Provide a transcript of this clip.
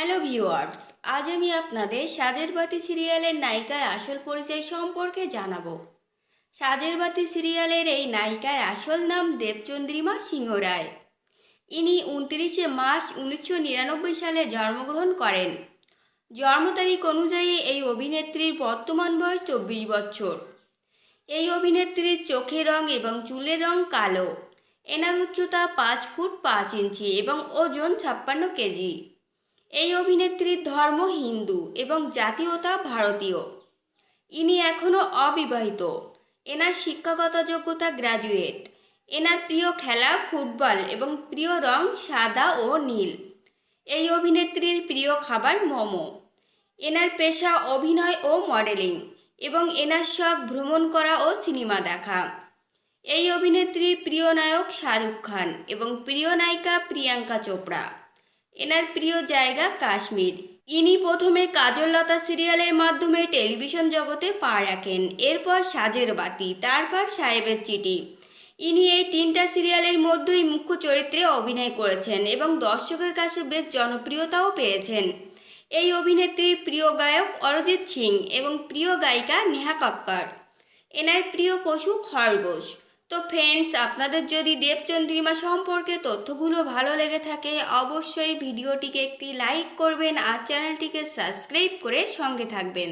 Hello viewers, আজ আমি আপনাদের সাজের বাতি সিরিয়ালের নায়িকার আসল পরিচয় সম্পর্কে জানাব। সাজের বাতি সিরিয়ালের এই নায়িকার আসল নাম দেবচন্দ্রিমা সিংহ রায় ইনি উনত্রিশে মার্চ উনিশশো নিরানব্বই সালে জন্মগ্রহণ করেন। জন্ম তারিখ অনুযায়ী এই অভিনেত্রীর বর্তমান বয়স চব্বিশ বছর। এই অভিনেত্রীর চোখের রং এবং চুলের রং কালো। এনার উচ্চতা পাঁচ ফুট পাঁচ ইঞ্চি এবং ওজন ছাপ্পান্ন কেজি। এই অভিনেত্রীর ধর্ম হিন্দু এবং জাতীয়তা ভারতীয়। ইনি এখনও অবিবাহিত। এনার শিক্ষাগত যোগ্যতা গ্র্যাজুয়েট এনার প্রিয় খেলা ফুটবল এবং প্রিয় রং সাদা ও নীল। এই অভিনেত্রীর প্রিয় খাবার মোমো। এনার পেশা অভিনয় ও মডেলিং এবং এনার শখ ভ্রমণ করা ও সিনেমা দেখা। এই অভিনেত্রীর প্রিয় নায়ক শাহরুখ খান এবং প্রিয় নায়িকা প্রিয়াঙ্কা চোপড়া। এনার প্রিয় জায়গা কাশ্মীর। ইনি প্রথমে কাজললতা সিরিয়ালের মাধ্যমে টেলিভিশন জগতে পা রাখেন, এরপর সাজের বাতি, তারপর সাহেবের চিঠি। ইনি এই তিনটা সিরিয়ালের মধ্যেই মুখ্য চরিত্রে অভিনয় করেছেন এবং দর্শকের কাছে বেশ জনপ্রিয়তাও পেয়েছেন। এই অভিনেত্রীর প্রিয় গায়ক অরিজিৎ সিং এবং প্রিয় গায়িকা নেহা কক্কর। এনার প্রিয় পশু খরগোশ। তো ফ্রেন্ডস আপনাদের যদি দেবচন্দ্রিমা সম্পর্কে তথ্যগুলো ভালো লেগে থাকে, অবশ্যই ভিডিওটিকে একটি লাইক করবেন আর চ্যানেলটিকে সাবস্ক্রাইব করে সঙ্গে থাকবেন।